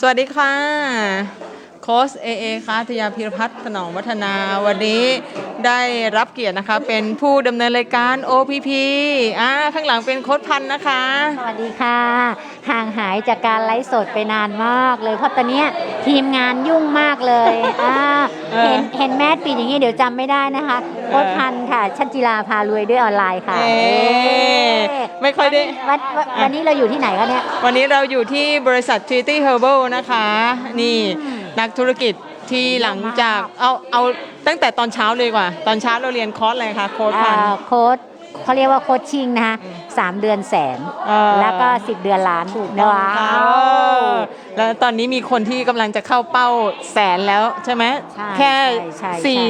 สวัสดีค่ะ โค้ชเอเอค่ะทยาพิรพัฒน์ถนอมวัฒนา วันนี้ได้รับเกียรตินะคะ เป็นผู้ดำเนินรายการ OPP อ่าข้างหลังเป็นโค้ชพันธ์นะคะ สวัสดีค่ะ ห่างหายจากการไลฟ์สดไปนานมากเลย เพราะตอนเนี้ยทีมงานยุ่งมากเลยอ่าเออ เห็นเห็นแมสปิดอย่างนี้เดี๋ยวจำไม่ได้นะคะโค้ชพันธ์ค่ะ ชันจิลาพารวยด้วยออนไลน์ค่ะเอ๊ะ ไม่ค่อยได้ วันวันวันนี้เราอยู่ที่ไหนคะเนี่ย วันนี้เราอยู่ที่บริษัท Trinity Herbal นะคะ นี่นักธุรกิจที่หลังจากเอาเอาตั้งแต่ตอนเช้าเลยดีกว่า ตอนเช้าเราเรียนคอร์สอะไรคะโค้ชพันธ์อ่าโค้ชเขาเรียกว่าโค้ชชิงนะคะสามเดือนแสน เออ แล้วก็10เดือนล้านว้าเอวอแล้วตอนนี้มีคนที่กำลังจะเข้าเป้าแสนแล้วใช่ไหมใช่แค่ใช่ใช่สี่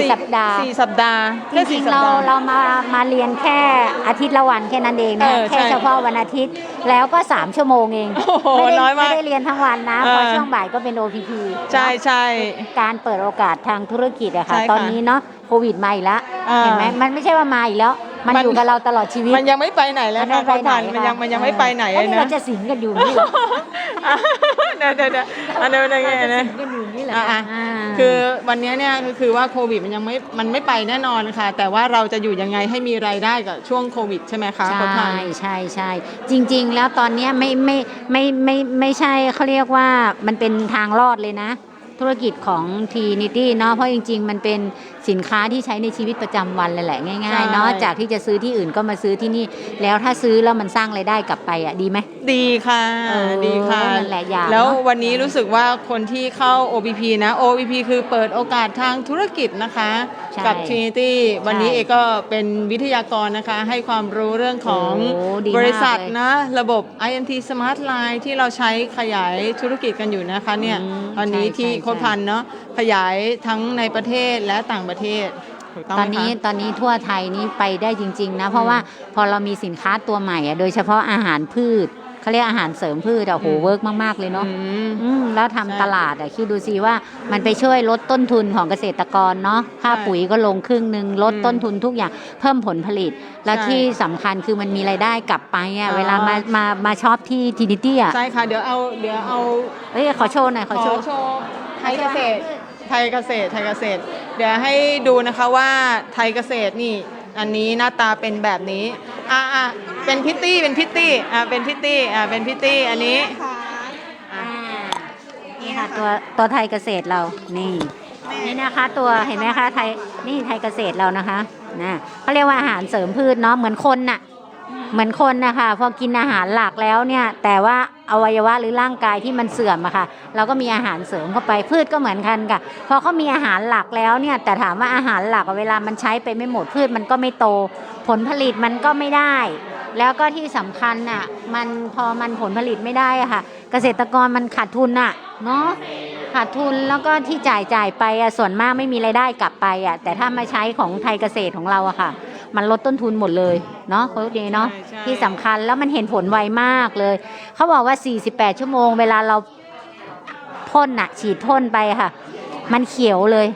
สี่สัปดาห์สี่สัปดาห์จแค่ริสี่งสัๆปเราดาห์ เรามามาเรียนแค่อาทิตย์ละวันแค่นั้นเองนะเออแค่ใช่เฉพาะวันอาทิตย์แล้วก็ 3 ชั่วโมงเองโอ้โหไม่ได้น้อยมากไม่ได้เรียนทั้งวันนะเออ พอช่วงบ่ายก็เป็น OPP ใช่ใช่ การเปิดโอกาสทางธุรกิจอะค่ะ ใช่ค่ะตอนนี้เนาะโควิดมาอีกแล้วอ่าเห็นไหมมันไม่ใช่ว่ามาอีกแล้ว มันมัน อยู่กับเราตลอดชีวิตมันยังไม่ไปไหนแล้วไม่ค่ะไปโค้ชไหนพันธ์มันยังค่ะมันยังไม่ไปไหนแล้วเลยนี่นะเราจะสิงกันอยู่นี่เหรอเดี๋ยวเดี๋ยวเดี๋ยวอันเดียวเดี๋ยวเราจะนะ สิงกันอยู่นี่เหรออะอะ อ่า คือวันนี้เนี่ยก็คือว่าโควิดมันยังไม่มันไม่ไปแน่นอนค่ะ แต่ว่าเราจะอยู่ยังไงให้มีรายได้กับช่วงโควิดใช่ไหมคะโค้ชพันใช่ธ์ใช่ใช่จริง ๆ แล้วตอนเนี้ยไม่ไม่ไม่ไม่ไม่ใช่เขาเรียกว่ามันเป็นทางรอดเลยนะ ธุรกิจของทีนิตี้เนาะเพราะจริง ๆ มันเป็น สินค้าที่ใช้ในชีวิตประจำวันเลยแหละง่ายๆเนาะใช่จากที่จะซื้อที่อื่นก็มาซื้อที่นี่ แล้วถ้าซื้อแล้วมันสร้างรายได้กลับไปอะดีไหมดีค่ะเออดีค่ะนั่นแหละอยากแล้วเนอะวันนี้รู้สึกว่าคนที่เข้า OPP นะ OPP คือเปิดโอกาสทางธุรกิจนะคะใช่กับ Trinity วันนี้เอกก็เป็นวิทยากรนะคะ ให้ความรู้เรื่องของโอ้ดีมากบริษัทเลยนะ ระบบ INT Smart Line ที่เราใช้ขยายธุรกิจกันอยู่นะคะเนี่ยอืมตอนนี้ใช่ที่ใช่โคดพันธ์เนาะขยายทั้งในประเทศและต่างประเทศถูกต้องตไหอนมนี้คะตอนนี้ทั่วไทยนี่ไปได้จริง ๆ นะ เพราะว่าพอเรามีสินค้าตัวใหม่อะโดยเฉพาะอาหารพืชเขาเรียกอาหารเสริมพืชอะโหอืม เวิร์กมาก ๆ เลยเนาะอืม อืมแล้วทำใช่ตลาดอะคิดดูสิว่ามันไปช่วยลดต้นทุนของเกษตรกรเนาะค่าใช่ปุ๋ยก็ลงครึ่งหนึ่งลดอืมต้นทุนทุกอย่างเพิ่มผลผลิต และใช่ที่สำคัญคือมันมีรายได้กลับไปอะอ๋อ เวลามามามาช็อปที่ทีนิตี้อะใช่ค่ะ เดี๋ยวเอาเดี๋ยวเอา เอ้ยขอโชว์หน่อยขอโชว์ โชว์ไทยเกษตร ไทยเกษตรไทยเกษตร เดี๋ยวให้ดูนะคะว่าไทยเกษตรนี่ อันนี้หน้าตาเป็นแบบนี้อ่าอ่าเป็นพิตตี้เป็นพิตตี้อ่าเป็นพิตตี้อ่าเป็นพิตตี้อันนี้อ่านี่ค่ะตัวตัวไทยเกษตรเรานี่นี่นะคะตัวเห็นไหมคะไทยนี่ไทยเกษตรเรานะคะนะเขาเรียกว่าอาหารเสริมพืชเนาะเหมือนคนน่ะเหมือนคนนะคะพอกินอาหารหลักแล้วเนี่ยแต่ว่า อวัยวะหรือร่างกายที่มันเสื่อมอะค่ะ เราก็มีอาหารเสริมเข้าไปพืชก็เหมือนกันค่ะ พอเขามีอาหารหลักแล้วเนี่ยแต่ถามว่าอาหารหลักเวลามันใช้ไปไม่หมดพืชมันก็ไม่โต ผลผลิตมันก็ไม่ได้ แล้วก็ที่สำคัญน่ะมันพอมันผลผลิตไม่ได้อะค่ะ เกษตรกรมันขาดทุนน่ะเนาะขาดทุนแล้วก็ที่จ่ายจ่ายไปอะส่วนมากไม่มีรายได้กลับไปอะแต่ถ้ามาใช้ของไทยเกษตรของเราอะค่ะ มันลดต้นทุนหมดเลยเนาะโค้ชเดย์เนาะใช่ใช่ที่สำคัญแล้วมันเห็นผลไวมากเลย เขาบอกว่า 48 ชั่วโมง เวลาเราพ่นน่ะ ฉีดพ่นไปค่ะ มันเขียวเลย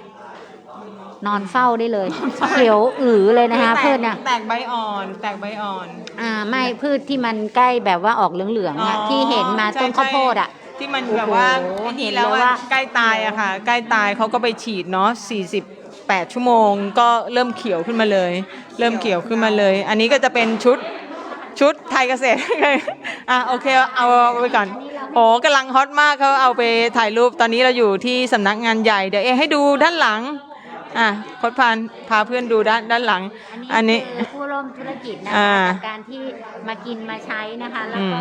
นอนเฝ้าได้เลย เขียวอือเลยนะคะแตกพืชน่ะแตกใบอ่อน แตกใบอ่อน อ่าไม่พืชที่มันใกล้แบบว่าออกเหลืองๆอะที่เห็นมาใช่ต้นข้าวโพดอะที่มันแบบว่าโอ้โหไอ้นี่เห็นแล้วเลยอะว่าใกล้ตายอะค่ะ ใกล้ตายเขาก็ไปฉีดเนาะ 8 ชั่วโมง ก็เริ่มเขียวขึ้นมาเลย เริ่มเขียวขึ้นมาเลย อันนี้ก็จะเป็นชุดชุดไทยเกษตรอะโอเคเอาเอาไปก่อนโอ้กำลังฮอตมากเขาเอาไปถ่ายรูปตอนนี้เราอยู่ที่สำนักงานใหญ่เดี๋ยวเอให้ดูด้านหลัง อะโคดพานพาเพื่อนดูด้านด้านหลัง อันนี้คือผู้ร่วมธุรกิจนะอ่าคะจากการที่มากินมาใช้นะคะ แล้วก็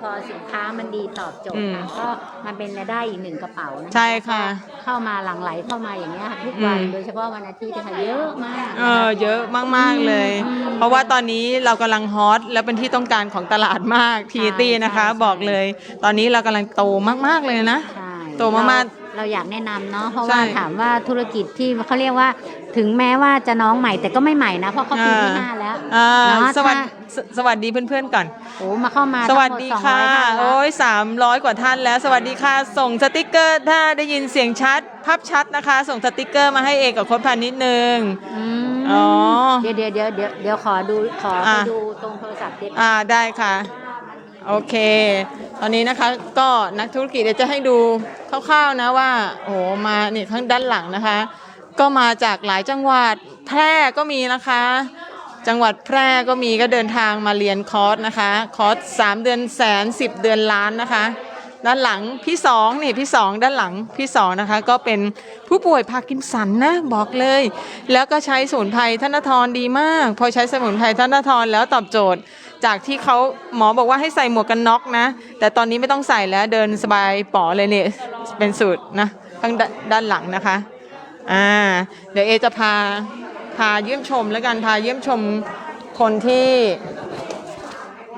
พอสินค้ามันดีตอบโจทอืย์มค่ะก็มันเป็นรายได้อีกหนึ่งกระเป๋านะคะใช่ค่ะเข้ามาหลั่งไหลเข้ามาอย่างเงี้ยค่ะทุกวันอืม โดยเฉพาะวันอาทิตย์นะคะเยอะมากเออเยอะมาก ๆ เลย อืม เพราะว่าตอนนี้เรากำลังฮอตและเป็นที่ต้องการของตลาดมากทีตี้นะคะ ใช่ใช่ บอกเลย ตอนนี้เรากำลังโตมากๆเลยนะ ใช่โตมากๆ เรเราอยากแนะนำเนาะเพราะใช่ว่าถามว่าธุรกิจที่เขาเรียกว่า ถึงแม้ว่าจะน้องใหม่แต่ก็ไม่ใหม่นะเพราะเขาปีที่ห้าแล้ว อ่าเนาะสวัสถ้าดีสสวัสดีเพื่อนๆก่อน โอ้มาเข้ามาสวัสดีทั้งหมค่ะ200ท่านแล้วโอ้ยสามร้อยกว่าท่านแล้ว สวัสดีค่ะ ส่งสติกเกอร์ ถ้าได้ยินเสียงชัด ภาพชัดนะคะ ส่งสติกเกอร์มาให้เอกกับโค้ดพันนิดนึงอืมอ๋อเดี๋ยวเดี๋ยวเดี๋ยวเดี๋ยวเดี๋ยวขอดูขอไปอะ ดูตรงโทรศัพท์ดิอ่าได้ค่ะ โอเค ตอนนี้นะคะก็นักธุรกิจเดี๋ยวจะให้ดูคร่าวๆนะว่าโอ้โหมาเนี่ยข้างด้านหลังนะคะ ก็มาจากหลายจังหวัดแพร่ก็มีนะคะ จังหวัดแพร่ก็มีก็เดินทางมาเรียนคอร์สนะคะคอร์สสามเดือนแสนสิบเดือนล้านนะคะ ด้านหลังพี่สองนี่พี่สองด้านหลังพี่สองนะคะ ก็เป็นผู้ป่วยพาร์กินสันนะบอกเลย แล้วก็ใช้สมุนไพรธนทรดีมาก พอใช้สมุนไพรธนทรแล้วตอบโจทย์ จากที่เขาหมอบอกว่าให้ใส่หมวกกันน็อกนะ แต่ตอนนี้ไม่ต้องใส่แล้วเดินสบายป๋อเลยเนี่ยเป็นสูตรนะข้างด้านด้านหลังนะคะอ่าเดี๋ยวเอจะพาพาเยี่ยมชมแล้วกันพาเยี่ยมชมคนที่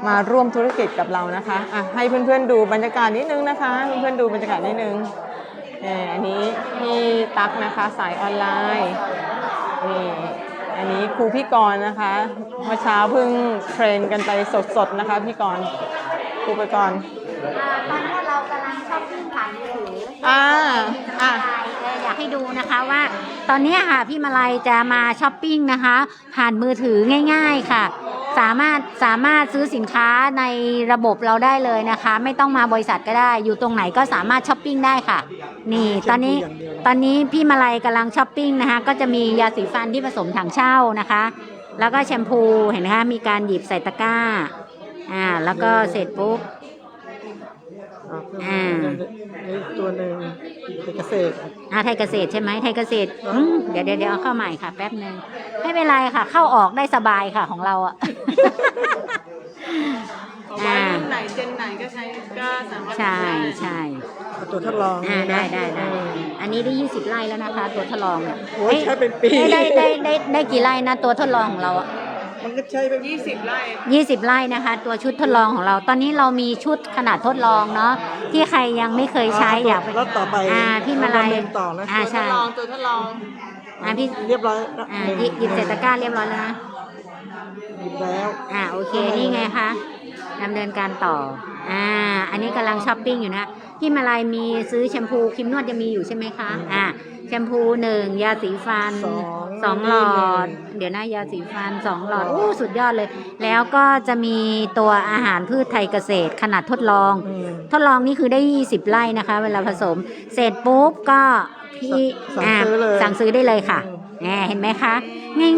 มาร่วมธุรกิจกับเรานะคะอะให้เพื่อนๆดูบรรยากาศนิดนึงนะคะ เพื่อนๆดูบรรยากาศนิดนึงเอออันนี้พี่ตั๊กนะคะสายออนไลน์นี่ อันนี้ครูพี่กรณ์นะคะเมื่อเช้าเพิ่งเทรนกันไปสดๆนะคะพี่กรณ์ครูไปก่อนตอนนี้เรากำลังชอบขึ้นผ่านมือถืออ่าอะเอออยากให้ดูนะคะว่า ตอนนี้ค่ะพี่มาลัยจะมาช้อปปิ้งนะคะ ผ่านมือถือง่าย ๆค่ะ สามารถสามารถซื้อสินค้าในระบบเราได้เลยนะคะ ไม่ต้องมาบริษัทก็ได้ อยู่ตรงไหนก็สามารถช้อปปิ้งได้ค่ะ นี่ตอนนี้ตอนนี้พี่มาลัยกำลังช้อปปิ้งนะคะ ก็จะมียาสีฟันที่ผสมถังเช่านะคะ แล้วก็แชมพูเห็นไหมคะมีการหยิบใส่ตะกร้าอ่าแล้วก็เสร็จปุ๊บอ่าเพิ่มในตัวหนึ่งเป็นเกษตรอ่าไทยเกษตรใช่ไหมไทยเกษตรอืมเดี๋ยวเดี๋ยวเดี๋ยวเอาเข้าใหม่ค่ะ แป๊บหนึ่งไม่เป็นไรค่ะ เข้าออกได้สบายค่ะของเราอะ ว่ารุ่นไหนเจนไหนก็ใช้ก็สามารถใช่ใช่เอาตัวทดลองอ่านะได้ได้ได้อันนี้ได้20ไร่แล้วนะคะ ตัวทดลองเนี่ยโอ้ยใช้เป็นปีได้ได้ได้ได้ได้กี่ไร่นะตัวทดลองของเราอะมันก็ใช้เป็นยี่สิบไร่20ไร่นะคะ ตัวชุดทดลองของเรา ตอนนี้เรามีชุดขนาดทดลองเนาะที่ใครยังไม่เคยใช้อยากไปแล้วต่อไปอ่าพี่มาลัยเรดำเนินต่อนะอ่าตัวทใช่ดลองตัวทดลองอ่าพี่เรียบร้อยแล้วอ่าหนึ่งหยิบหยิบใส่ตะกร้าเรียบร้อยแล้วนะหยิบ แล้วอ่าโอเคนี่ไงคะดำเนินการต่ออ่าอันนี้กำลังช้อปปิ้งอยู่นะพี่มาลายมีซื้อแชมพูครีมนวดจะมีอยู่ใช่ไหมคะอ่าแชมพูหนึ่งยาสีฟันสองสองหลอด เดี๋ยวนะยาสีฟันสองหลอดโอ้สุดยอดเลย แล้วก็จะมีตัวอาหารพืชไทยเกษตรขนาดทดลองอืมทดลองนี่คือได้20ไร่นะคะ เวลาผสม เสร็จปุ๊บก็พี่สั่งอ่าซื้อเลยสั่งซื้อได้เลยค่ะอืมแหมเห็นไหมคะ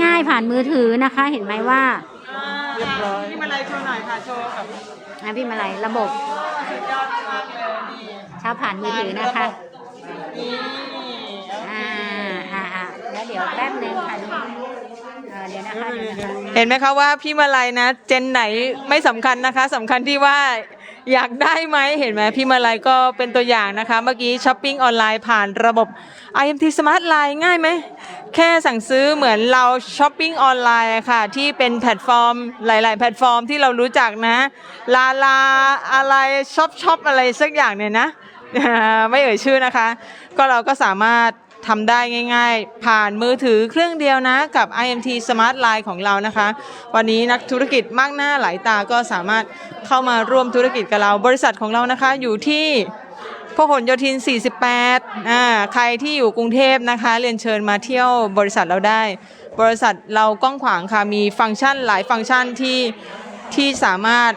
ง่าย ๆ ผ่านมือถือนะคะ เห็นไหมว่าเรียบร้อยพี่มาลัยโชว์หน่อยค่ะโชว์กับนะพี่มาลัยระบบสุดยอดมากเลยนี่เช้าผ่านมือถือนะคะ นี่อ่าอ่าอ่าแล้วเดี๋ยวแป๊บนึงค่ะเออเดี๋ยวนะคะเดี๋ยวนะคะ เห็นไหมคะว่าพี่มาลัยนะ เจนไหนไม่สำคัญนะคะสำคัญที่ว่า อยากได้ไหมเห็นไหมพี่มาลัยก็เป็นตัวอย่างนะคะ เมื่อกี้ช้อปปิ้งออนไลน์ผ่านระบบ IMT Smart Line ง่ายไหม แค่สั่งซื้อเหมือนเราช้อปปิ้งออนไลน์ค่ะ ที่เป็นแพลตฟอร์มหลาย ๆ แพลตฟอร์มที่เรารู้จักนะลาลาอะไรช็อปช็อปอะไรสักอย่างเนี่ยนะไม่เอ่ยชื่อนะคะ ก็เราก็สามารถ ทำได้ง่ายๆ ผ่านมือถือเครื่องเดียวนะกับ IMT Smart Line ของเรานะคะ วันนี้นักธุรกิจมากหน้าหลายตาก็สามารถเข้ามาร่วมธุรกิจกับเรา บริษัทของเรานะคะอยู่ที่พหลโยธิน 48 อ่า ใครที่อยู่กรุงเทพนะคะ เรียนเชิญมาเที่ยวบริษัทเราได้ บริษัทเรากว้างขวางค่ะ มีฟังก์ชันหลายฟังก์ชันที่ที่สามารถ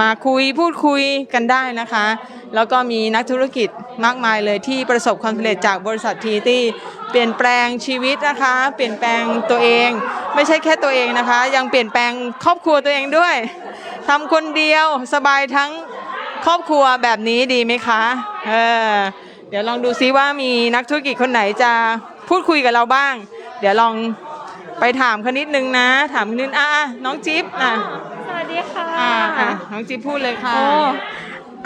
มาคุยพูดคุยกันได้นะคะ แล้วก็มีนักธุรกิจมากมายเลยที่ประสบความสำเร็จจากบริษัททีที่เปลี่ยนแปลงชีวิตนะคะ เปลี่ยนแปลงตัวเอง ไม่ใช่แค่ตัวเองนะคะ ยังเปลี่ยนแปลงครอบครัวตัวเองด้วยทำคนเดียวสบายทั้งครอบครัวแบบนี้ดีไหมคะเออเดี๋ยวลองดูซิว่ามีนักธุรกิจคนไหนจะพูดคุยกับเราบ้าง เดี๋ยวลองไปถามเขานิดนึงนะ ถามนิดนึงอะน้องจิ๊บอะสวัสดีค่ะ อ่าอะน้องจิ๊บพูดเลยค่ะ โอ้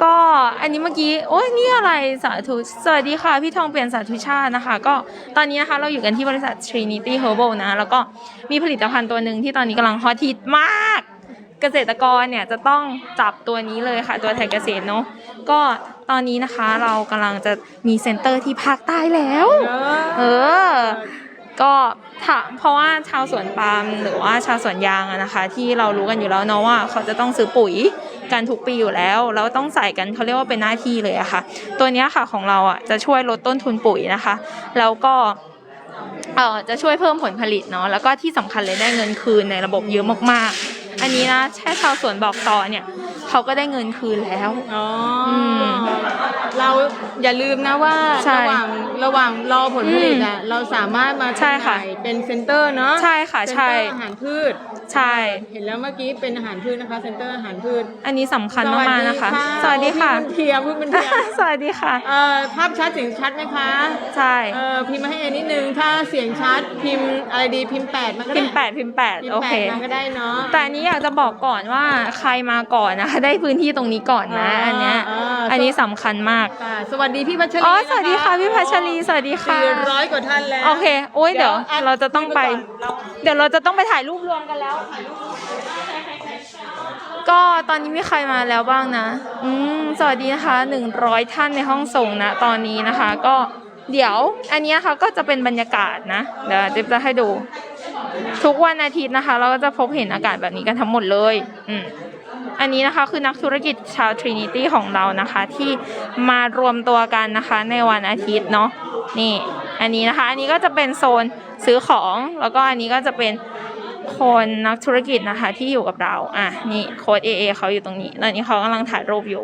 ก็อันนี้เมื่อกี้โอ้ยนี่อะไรสาธุสวัสดีค่ะพี่ทองเปลี่ยนสาธุชาตินะคะ ก็ตอนนี้นะคะเราอยู่กันที่บริษัท Trinity Herbal นะ แล้วก็มีผลิตภัณฑ์ตัวหนึ่งที่ตอนนี้กำลังฮอตฮิตมาก เกษตรกรเนี่ยจะต้องจับตัวนี้เลยค่ะ ตัวไทยเกษตรเนาะก็ตอนนี้นะคะเรากำลังจะมีเซ็นเตอร์ที่ภาคใต้แล้ว เออ ก็ถามเพราะว่าชาวสวนปาล์มหรือว่าชาวสวนยางนะคะ ที่เรารู้กันอยู่แล้วเนาะว่าเขาจะต้องซื้อปุ๋ยกันทุกปีอยู่แล้วแล้วต้องใส่กันเขาเรียกว่าเป็นหน้าที่เลยอะค่ะ ตัวนี้ค่ะของเราอะจะช่วยลดต้นทุนปุ๋ยนะคะ แล้วก็จะช่วยเพิ่มผลผลิตเนาะแล้วก็ที่สำคัญเลยได้เงินคืนในระบบเยอะมากๆ อันนี้นะแค่ชาวสวนบอกต่อเนี่ยเขาก็ได้เงินคืนแล้ว อ๋ออมเราอย่าลืมนะว่าใช่ระหว่างระหว่างรอผลผลิตอะเราสามารถมาใช่ค่ะ จำหน่ายเป็นเซ็นเตอร์เนาะใช่ค่ะเซ็นใช่เตอร์อาหารพืช ใช่ เห็นแล้วเมื่อกี้เป็นอาหารพืชนะคะเซ็นเตอร์อาหารพืชอันนี้สำคัญมากๆนะคะ สวัสดีค่ะ พี่บุญเทียมพี่บุญเทียม สวัสดีค่ะ เอ่อภาพชัดเสียงชัดไหมคะ ใช่เออพิมพ์มาให้เอนิดนึง ถ้าเสียงชัดพิมพ์อะไรดีพิมพ์แปดมาก็ได้พิมพ์แปดพิมพ์แปดพิมโอพ์แปเค ดมาก็ได้เนาะแต่อันนี้อยากจะบอกก่อนว่าใครมาก่อนนะคะได้พื้นที่ตรงนี้ก่อนนะอ่าอันเนี้ยอ่า อันนี้สำคัญมากค่ะสวัสดีพี่พัชรีอ๋อนสวัสดีค่ะพี่พัชรีสวัสดีค่ะสี่ร้อยกว่าท่านแล้วโอเคโอ้ยเดี๋ยวอ่เราจะต้องไป เราเดี๋ยวเราจะต้องไปถ่ายรูปรวมกันแล้ว ก็ตอนนี้มีใครมาแล้วบ้างนะ อืมสวัสดีนะคะหนึ่งร้อยท่านในห้องส่งนะ ตอนนี้นะคะ ก็เดี๋ยวอันเนี้ยค่ะก็จะเป็นบรรยากาศนะ เดี๋ยวจิ๊บจะให้ดู ทุกวันอาทิตย์นะคะ เราก็จะพบเห็นอากาศแบบนี้กันทั้งหมดเลยอืมอันนี้นะคะคือนักธุรกิจชาว Trinity ของเรานะคะ ที่มารวมตัวกันนะคะในวันอาทิตย์เนาะนี่อันนี้นะคะ อันนี้ก็จะเป็นโซนซื้อของแล้วก็อันนี้ก็จะเป็นคนนักธุรกิจนะคะที่อยู่กับเราอะนี่โค้ด AA เขาอยู่ตรงนี้ตอนนี้เขากำลังถ่ายรูปอยู่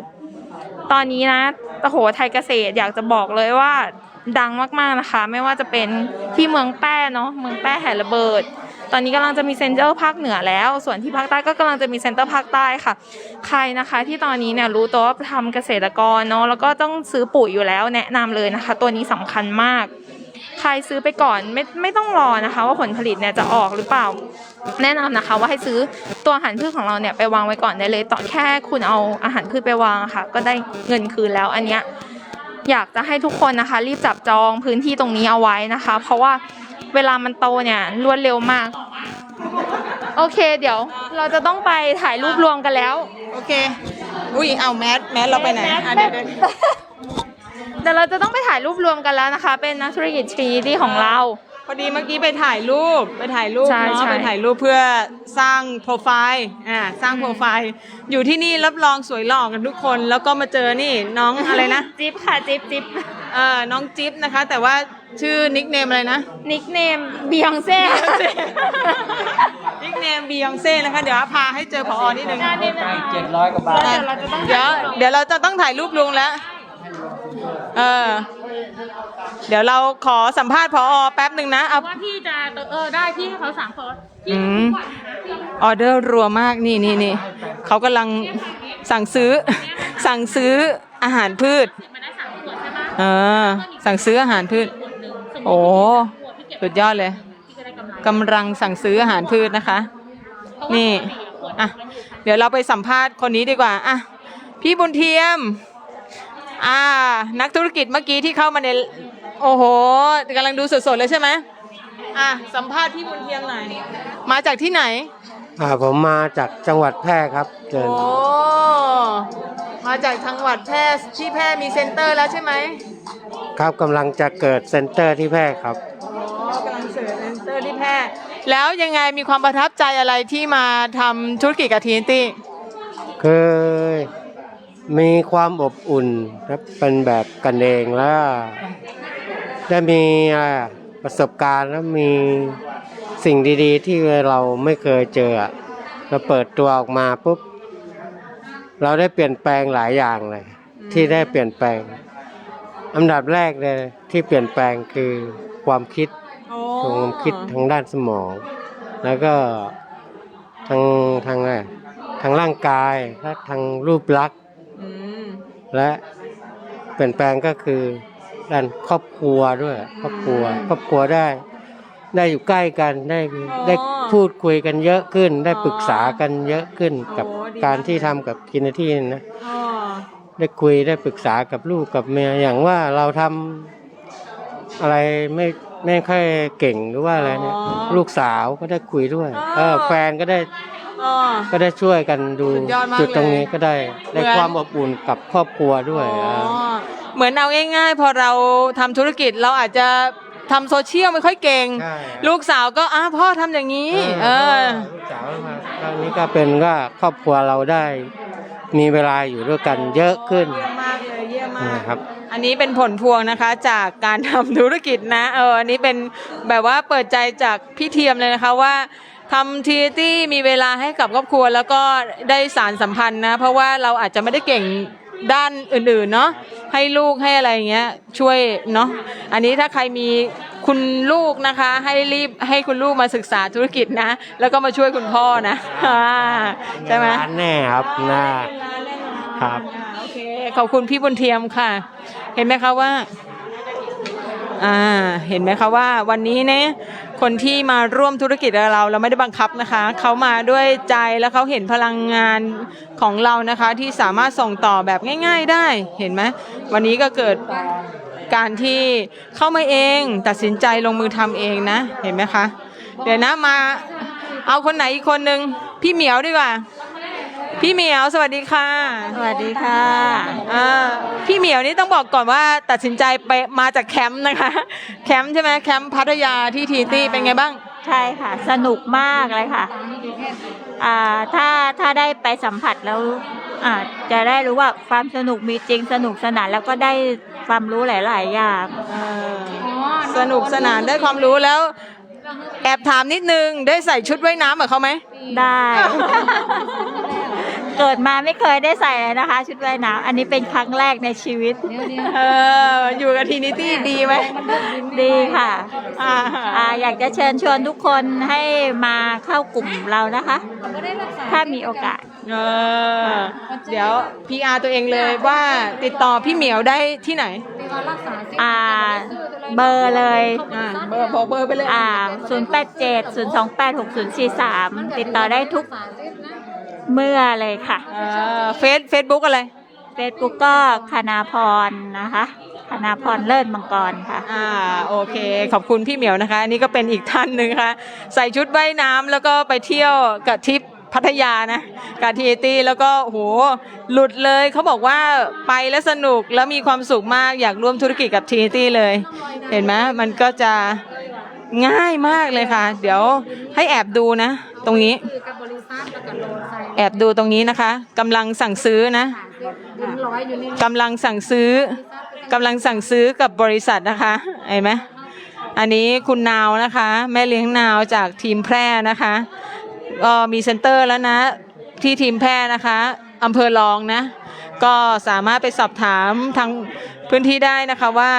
ตอนนี้นะโอ้โหไทยเกษตรอยากจะบอกเลยว่า ดังมากๆนะคะ ไม่ว่าจะเป็นที่เมืองแป้เนาะเมืองแป้แห่ระเบิด ตอนนี้กำลังจะมีเซ็นเตอร์ภาคเหนือแล้ว ส่วนที่ภาคใต้ก็กำลังจะมีเซ็นเตอร์ภาคใต้ค่ะ ใครนะคะที่ตอนนี้เนี่ยรู้ตัวว่าทำเกษตรกรเนาะแล้วก็ต้องซื้อปุ๋ยอยู่แล้วแนะนำเลยนะคะ ตัวนี้สำคัญมาก ใครซื้อไปก่อนไม่ไม่ต้องรอนะคะ ว่าผลผลิตเนี่ยจะออกหรือเปล่า แนะนำนะคะ ว่าให้ซื้อตัวอาหารพืชของเราเนี่ยไปวางไว้ก่อนได้เลย ต่อแค่คุณเอาอาหารพืชไปวางะค่ะ ก็ได้เงินคืนแล้วอันเนี้ย อยากจะให้ทุกคนนะคะ รีบจับจองพื้นที่ตรงนี้เอาไว้นะคะ เพราะว่าเวลามันโตเนี่ยรวดเร็วมาก โอเค เดี๋ยวเราจะต้องไปถ่ายรูปรวมกันแล้ว โอเค อุ้ยเอาแมสแมสเราไปไหนอะเดี๋ยวเดี๋ยวเดี๋ยวเราจะต้องไปถ่ายรูปรวมกันแล้วนะคะ เป็นนักธุรกิจ Trinity ของเรา พอดีเมื่อกี้ไปถ่ายรูปไปถ่ายรูปใช่เนาะใช่ ไปถ่ายรูปเพื่อสร้างโปรไฟล์อ่าสร้างโปรไฟล์ อยู่ที่นี่รับรองสวยหล่อกันทุกคนแล้วก็มาเจอนี่น้องอะไรนะจิ๊บค่ะจิ๊บจิ๊บเออน้องจิ๊บนะคะ แต่ว่าชื่อนิกเนมอะไรนะ นิกเนมบียองเซ่นิกเนมบียองเซ่นะคะ เดี๋ยวพาให้เจอพอนิดนึง เจ็ดร้อยกว่าบาท เดี๋ยวเดี๋ยวเราจะต้องถ่ายรูปลุงแล้ว เออ เดี๋ยวเราขอสัมภาษณ์พอแป๊บหนึ่งนะเอา ว่าพี่จะเออได้พี่ให้เขาสามคนอืมออเดอร์รัวมากนี่นี่นี่เขากำลังสั่งซื้อ สั่งซื้ออาหารพืชมันได้สามขวดใช่ปะเออ สั่งซื้ออาหารพืชโอ้สุดยอดเลยกำลังสั่งซื้ออาหารพืชนะคะ นี่อะเดี๋ยวเราไปสัมภาษณ์คนนี้ดีกว่า อะ พี่บุญเทียม อ่า นักธุรกิจเมื่อกี้ที่เข้ามาใน โอ้โหกำลังดูสดๆเลยใช่ไหมอะสัมภาษณ์พี่บุญเทียมหน่อยมาจากที่ไหน อ่าผมมาจากจังหวัดแพร่ครับเชิญโอ้มาจากจังหวัดแพร่ที่แพร่มีเซ็นเตอร์แล้วใช่ไหมครับกำลังจะเกิดเซ็นเตอร์ที่แพร่ครับ อ๋อกำลังเสิร์ชเซ็นเตอร์ที่แพร่แล้วยังไงมีความประทับใจอะไรที่มาทำธุรกิจกับทีนตี้คือ มีความอบอุ่นครับเป็นแบบกันเองแล้ว ได้มีประสบการณ์แล้วมีสิ่งดีๆ ที่เราไม่เคยเจอเราเปิดตัวออกมาปุ๊บ เราได้เปลี่ยนแปลงหลายอย่างเลย ที่ได้เปลี่ยนแปลง อันดับแรกเลยที่เปลี่ยนแปลงคือความคิดความคิดทางด้านสมอง แล้วก็ทางทางอะไรทางร่างกายและทางรูปลักษณ์ และเปลี่ยนแปลงก็คือด้านครอบครัวด้วย ครอบครัว ครอบครัวได้ ได้อยู่ใกล้กันได้ได้พูดคุยกันเยอะขึ้น ได้ปรึกษากันเยอะขึ้นกับการที่ทำกับกินที่นะอ๋อได้คุยได้ปรึกษากับลูกกับเมียอย่างว่าเราทำอะไรไม่ไม่ค่อยเก่งหรือว่าอะไรเนี่ยลูกสาวก็ได้คุยด้วย เออแฟนก็ได้ อ๋อ ก็ได้ช่วยกันดูสุดยอดมากจุดตรงนี้เลยก็ได้ได้เหมือน ความอบอุ่นกับครอบครัวด้วยอ๋ออ่า เหมือนเอาง่ายๆ พอเราทำธุรกิจเราอาจจะทำโซเชียลไม่ค่อยเก่ง ใช่ ลูกสาวก็อ้าพ่อทำอย่างนี้ เออ ลูกสาวมาครั้งนี้ก็เป็นว่าครอบครัวเราได้ มีเวลาอยู่ด้วยกันเยอะขึ้น เยี่ยมมากเลยเยี่ยมมากนะครับ อันนี้เป็นผลพวงนะคะจากการทำธุรกิจนะเอออันนี้เป็นแบบว่าเปิดใจจากพี่เทียมเลยนะคะว่า ทำทีที่มีเวลาให้กับครอบครัวแล้วก็ได้สารสัมพันธ์นะ เพราะว่าเราอาจจะไม่ได้เก่งด้านอื่นๆเนาะให้ลูกให้อะไรอย่างเงี้ยช่วยเนาะอันนี้ถ้าใครมีคุณลูกนะคะ ให้รีบให้คุณลูกมาศึกษาธุรกิจนะ แล้วก็มาช่วยคุณพ่อนะอ่าใช่ไหมร้านแน่ครับน่าครับโอเคขอบคุณพี่บุญเทียมค่ะ เห็นไหมคะว่าอ่าเห็นไหมคะว่าวันนี้เนี่ย คนที่มาร่วมธุรกิจกับเรา เราไม่ได้บังคับนะคะ เขามาด้วยใจแล้วเขาเห็นพลังงานของเรานะคะที่สามารถส่งต่อแบบง่าย ๆได้เห็นไหมวันนี้ก็เกิดการที่เข้ามาเองตัดสินใจลงมือทำเองนะเห็นไหมคะ เดี๋ยวนะมาเอาคนไหนอีกคนนึงพี่เหมียวดีกว่า พี่เหมียวสวัสดีค่ะสวัสดีค่ะอ่าพี่เหมียวนี่ต้องบอกก่อนว่าตัดสินใจไปมาจากแคมป์นะคะ แคมป์ใช่ไหมแคมป์พัทยาที่ทีตี้เป็นไงบ้าง ใช่ค่ะ สนุกมากเลยค่ะอ่าถ้าถ้าได้ไปสัมผัสแล้วอ่าจะได้รู้ว่าความสนุกมีจริงสนุกสนานแล้วก็ได้ความรู้หลาย ๆ อย่างสนุกสนานได้ความรู้แล้ว แอบถามนิดนึงได้ใส่ชุดว่ายน้ำกับเขาไหมได้ เกิดมาไม่เคยได้ใส่เลยนะคะ ชุดว่ายน้ำอันนี้เป็นครั้งแรกในชีวิตเอออยู่กับทีนิตี้ดีไหมดีค่ะอ่าอ่าอยากจะเชิญชวนทุกคนให้มาเข้ากลุ่มเรานะคะ ถ้ามีโอกาสเออเดี๋ยว PR ตัวเองเลยว่าติดต่อพี่เหมียวได้ที่ไหน อ่า เบอร์เลยอ่าเบอร์บอกเบอร์ไปเลยอ่า087 028 6043 ติดต่อได้ทุก เมื่อเลยค่ะ เฟซเฟซบุ๊กอะไร Facebook ก็คณาพรนะคะคณาพรเลิศมังกรค่ะ อ่าโอเค ขอบคุณพี่เหมียวนะคะอันนี้ก็เป็นอีกท่านหนึ่งค่ะ ใส่ชุดว่ายน้ำแล้วก็ไปเที่ยวกับทริปพัทยานะกับทีตี้แล้วก็โหหลุดเลยเขาบอกว่าไปแล้วสนุกแล้วมีความสุขมากอยากร่วมธุรกิจกับทีตี้เลย เห็นไหมมันก็จะง่ายมากเลยค่ะ เดี๋ยวให้แอบดูนะต รงนี้แอบดูตรงนี้นะคะกำลังสั่งซื้อนะกำลังสั่งซื้อกำลังสั่งซื้อกับบริษัทนะคะเห็นไหมอันนี้คุณนาวนะคะ แม่เลี้ยงนาวจากทีมแพร่นะคะก็มีเซ็นเตอร์แล้วนะ ที่ทีมแพร่นะคะอำเภอรองนะ ก็สามารถไปสอบถามทางพื้นที่ได้นะคะว่า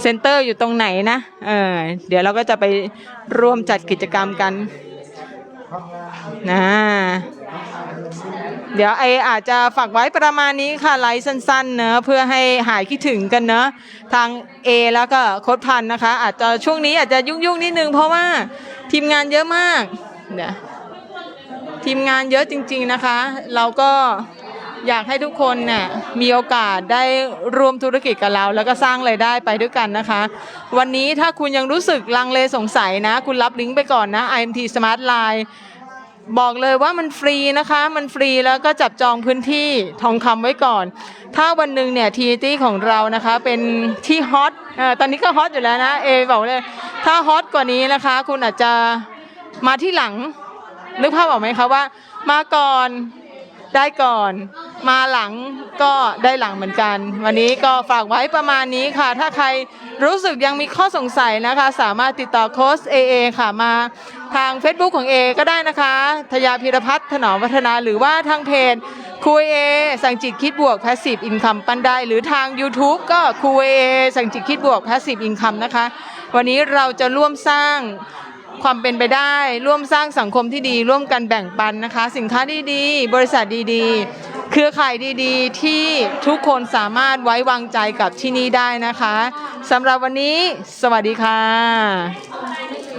เซ็นเตอร์อยู่ตรงไหนนะ เออ เดี๋ยวเราก็จะไปร่วมจัดกิจกรรมกัน นะเดี๋ยวไออาจจะฝากไว้ประมาณนี้ค่ะไลฟ์สั้นๆเนอะเพื่อให้หายคิดถึงกันเนอะทาง A แล้วก็โค้ดพันนะคะ อาจจะช่วงนี้อาจจะยุ่งๆนิดนึงเพราะว่าทีมงานเยอะมากเดี๋ยทีมงานเยอะจริง ๆนะคะ เราก็อยากให้ทุกคนเนี่ยมีโอกาสได้ร่วมธุรกิจกับเรา แล้วก็สร้างไรายได้ไปด้วยกันนะคะ วันนี้ถ้าคุณยังรู้สึกลังเลสงสัยนะ คุณรับลิงก์ไปก่อนนะ IMT Smart Line บอกเลยว่ามันฟรีนะคะ มันฟรีแล้วก็จับจองพื้นที่ทองคำไว้ก่อน ถ้าวันหนึ่งเนี่ยทีตี้ของเรานะคะเป็นที่ฮอตตอนนี้ก็ฮอตอยู่แล้วนะเอบอกเลย ถ้าฮอตกว่านี้นะคะ คุณอาจจะมาที่หลังนึกภาพออกไหมคะว่า มาก่อน ได้ก่อน มาหลังก็ได้หลังเหมือนกัน วันนี้ก็ฝากไว้ประมาณนี้ค่ะ ถ้าใครรู้สึกยังมีข้อสงสัยนะคะ สามารถติดต่อโค้ช AA ค่ะมาทาง Facebook ของ A ก็ได้นะคะทยาพิรพัฒน์ถนอมวัฒนาหรือว่าทางเพจคุยเอสังจิตคิดบวก Passive Income ปันได้ หรือทาง YouTube ก็คุยเอสังจิตคิดบวก Passive Income นะคะ วันนี้เราจะร่วมสร้าง ความเป็นไปได้ ร่วมสร้างสังคมที่ดี ร่วมกันแบ่งปันนะคะ สินค้าดีๆ บริษัทดีๆ เครือข่ายดีๆ ที่ทุกคนสามารถไว้วางใจกับที่นี่ได้นะคะสำหรับวันนี้ สวัสดีค่ะ